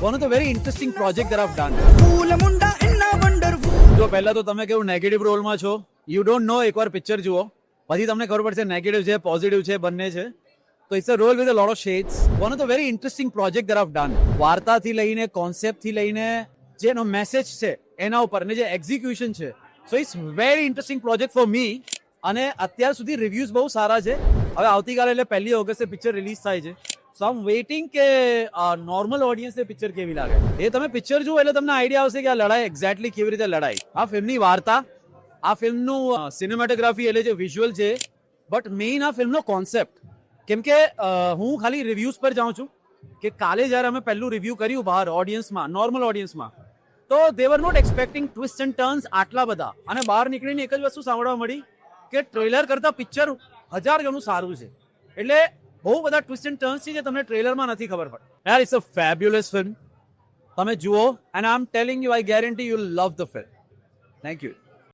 one of the very interesting project that I've done. જો પહેલા તો તમે કેવું નેગેટિવ રોલમાં છો? યુ ડોન્ટ નો એકવાર પિક્ચર જુઓ. પછી તમને ખબર પડશે નેગેટિવ છે પોઝિટિવ છે બંને છે. તો it's a role with a lot of shades one of the very interesting project that I've done વાર્તાથી લઈને કોન્સેપ્ટથી લઈને જેનો મેસેજ છે એના ઉપર ને જે એક્ઝિક્યુશન છે. So it's very interesting project for me અને અત્યાર સુધી રિવ્યુઝ બહુ સારા છે. હવે આવતીકાલે એટલે પહેલી ઓગસ્ટે પિક્ચર રિલીઝ થાય છે. સો આમ વેઇટિંગ કે નોર્મલ ઓડિયન્સને પિક્ચર કેવી લાગે? એ તમે પિક્ચર જુઓ એટલે તમને આઈડિયા આવશે કે આ લડાઈ એક્ઝેક્ટલી કેવી રીતે લડાઈ. આ ફિલ્મની વાર્તા, આ ફિલ્મનું સિનેમેટોગ્રાફી એટલે જે વિઝ્યુઅલ છે બટ મેઇન આ ફિલ્મનો કોન્સેપ્ટ કેમ કે હું ખાલી રિવ્યુઝ પર જાઉં છું કે કાલે જ્યારે અમે પહેલું રિવ્યૂ કર્યું બહાર ઓડિયન્સમાં નોર્મલ ઓડિયન્સમાં તો they were not expecting twist and turns આટલા બધા. અને બહાર નીકળીને એક જ વસ્તુ સાંભળવા મળી કે ટ્રેલર કરતાં પિક્ચર હજાર ગણું સારું છે. એટલે બહુ બધા ટ્વિસ્ટ એન્ડ ટર્ન્સ છે જે તમને ટ્રેલરમાં નથી ખબર પડે. યાર ઇટ્સ અ ફેબ્યુલસ ફિલ્મ તમે જુઓ and I am telling you I guarantee you love the film thank you